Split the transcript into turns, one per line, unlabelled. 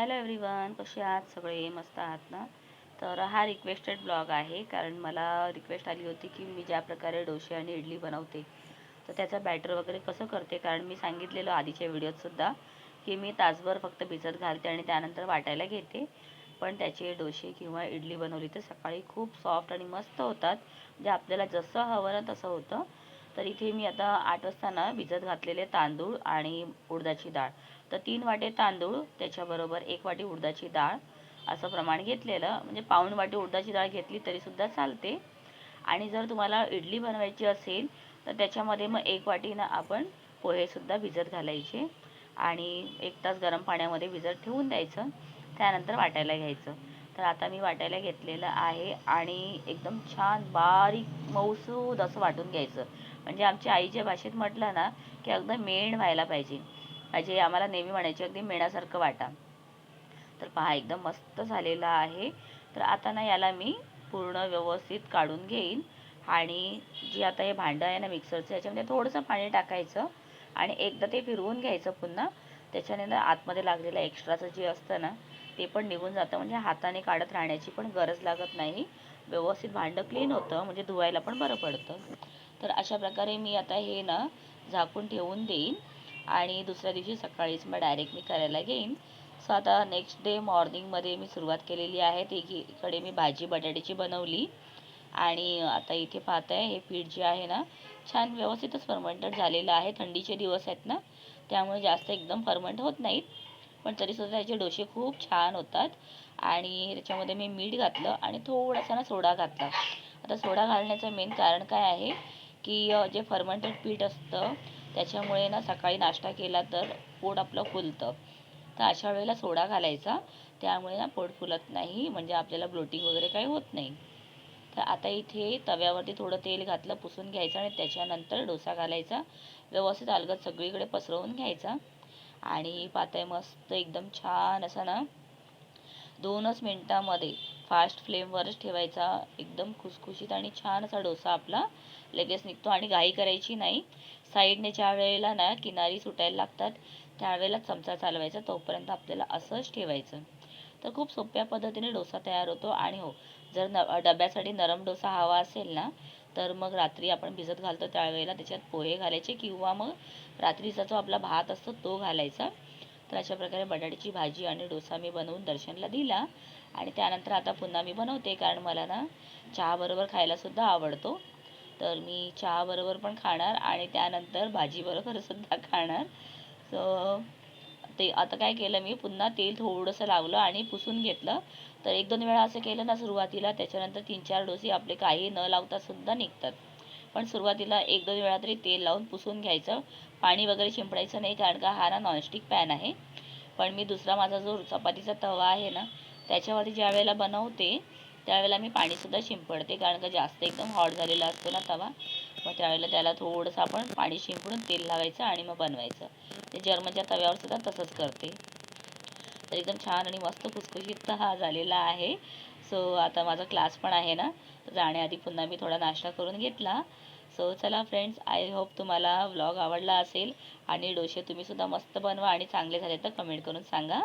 Hello everyone कसे आहात? सगळे मस्त आहात ना? तर हा रिक्वेस्टेड ब्लॉग आहे कारण मला रिक्वेस्ट आली होती की मी ज्या प्रकारे डोसे आणि इडली बनवते तर त्याचं बॅटर वगैरे कसं करते? कारण मी सांगितलेलं आधीच्या व्हिडिओतसुद्धा की मी तासभर फक्त भिजत घालते आणि त्यानंतर वाटायला घेते. पण त्याचे डोसे किंवा इडली बनवली तर सकाळी खूप सॉफ्ट आणि मस्त होतात. जे आपल्याला जसं हवं ना तसं होतं. तर इथे मी आता आठ वाजता ना भिजत घातलेले तांदूळ आणि उडदाची डाळ. तर तीन वाटे तांदूळ त्याच्याबरोबर एक वाटी उडदाची डाळ असं प्रमाण घेतलेलं. म्हणजे पाऊण वाटी उडदाची डाळ घेतली तरीसुद्धा चालते. आणि जर तुम्हाला इडली बनवायची असेल तर त्याच्यामध्ये मग एक वाटीनं आपण पोहेसुद्धा भिजत घालायचे. आणि एक तास गरम पाण्यामध्ये भिजत ठेवून द्यायचं. त्यानंतर वाटायला घ्यायचं. तर आता मी वाटायला घेतलेलं आहे आणि एकदम छान बारीक मऊसूद असं वाटून घ्यायचं. म्हणजे आमच्या आईच्या भाषेत म्हटलं ना की अगदी मेण व्हायला पाहिजे. म्हणजे आम्हाला नेहमी म्हणायची अगदी मेणासारखं वाटा. तर पहा एकदम मस्त झालेला आहे. तर आता ना याला मी पूर्ण व्यवस्थित काढून घेईन. आणि जे आता हे भांडं आहे ना मिक्सरचं याच्यामध्ये थोडंसं पाणी टाकायचं आणि एकदा ते फिरवून घ्यायचं पुन्हा. त्याच्याने ना आतमध्ये लागलेलं एक्स्ट्राचं जे असतं ना ते पण निघून जातं. म्हणजे हाताने काढत राहण्याची पण गरज लागत नाही. व्यवस्थित भांडं क्लीन होतं म्हणजे धुवायला पण बरं पडतं. तर अशा प्रकारे मी आता हे ना झाकून ठेवून देईन. आणि दुसऱ्या दिवशी सकाळीच मग डायरेक्ट मी करायला घेईन. सो आता नेक्स्ट डे मॉर्निंगमध्ये मी सुरुवात केलेली आहे. ते इकडे मी भाजी बटाट्याची बनवली. आणि आता इथे पाहत आहे हे पीठ जे आहे ना छान व्यवस्थितच फर्मेंटेड झालेलं आहे. थंडीचे दिवस आहेत ना त्यामुळे जास्त एकदम फर्मेंट होत नाहीत. पण तरीसुद्धा त्याचे डोसे खूप छान होतात. आणि त्याच्यामध्ये मी मीठ घातलं आणि थोडासा ना सोडा घातला. आता सोडा घालण्याचं मेन कारण काय आहे की जे फर्मेंटेड पीठ असतं त्याच्यामुळे ना सकाळी नाश्ता केला तर पोट आपलं फुलतं. तर अशा वेळेला सोडा घालायचा. त्यामुळे ना पोट फुलत नाही. म्हणजे आपल्याला ब्लोटिंग वगैरे काही होत नाही. तर आता इथे तव्यावरती थोडं तेल घातलं पुसून घ्यायचं आणि त्याच्यानंतर डोसा घालायचा. व्यवस्थित अलगद सगळीकडे पसरवून घ्यायचा. आणि पातळ मस्त एकदम छान असा ना दोनच मिनटामध्ये फास्ट फ्लेमवरच ठेवायचा एकदम खुसखुशीत आणि छान असा डोसा आपला. लगेच निघतो आणि घाई करायची नाही. साईडने ज्या वेळेला ना किनारी सुटायला लागतात त्यावेळेला चमचा चालवायचा. तोपर्यंत आपल्याला असंच ठेवायचं. तर खूप सोप्या पद्धतीने डोसा तयार होतो. आणि हो जर न डब्यासाठी नरम डोसा हवा असेल ना तर मग रात्री आपण भिजत घालतो. त्यावेळेला त्याच्यात पोहे घालायचे किंवा मग रात्रीचा जो आपला भात असतो तो घालायचा. तर अशा प्रकारे बटाट्याची भाजी आणि डोसा मी बनवून दर्शनला दिला. आणि त्यानंतर आता पुन्हा मी बनवते कारण मला ना चहाबरोबर खायलासुद्धा आवडतो. तर मी चहाबरोबर पण खाणार आणि त्यानंतर भाजीबरोबरसुद्धा खाणार. सो ते आता काय केलं मी पुन्हा तेल थोडंसं लावलं आणि पुसून घेतलं. तर एक दोन वेळा असं केलं ना सुरुवातीला त्याच्यानंतर तीन चार डोसे आपले काही न लावता सुद्धा निघतात. पण सुरुवातीला एक दोन वेळा तरी तेल लावून पुसून घ्यायचं. पाणी वगैरे शिंपडायचं नाही कारण का हा ना नॉनस्टिक पॅन आहे. पण मी दुसरा माझा जो चपातीचा तवा आहे ना त्याच्यावरती ज्या वेळेला बनवते त्यावेळेला मी पाणीसुद्धा शिंपडते कारण का जास्त एकदम हॉट झालेला असतो ना तवा. मग त्यावेळेला त्याला थोडंसं आपण पाणी शिंपडून तेल लावायचं आणि मग बनवायचं. ते जर्मनच्या तव्यावर सुद्धा तसंच करते. तर एकदम छान आणि मस्त खुसखुशीत हा झालेला आहे. सो आता माझा क्लास पण आहे ना तर जाण्याआधी पुन्हा मी थोडा नाश्ता करून घेतला. सो चला फ्रेंड्स आय होप तुम्हाला व्लॉग आवडला असेल. आणि डोसे तुम्हीसुद्धा मस्त बनवा आणि चांगले झाले तर कमेंट करून सांगा.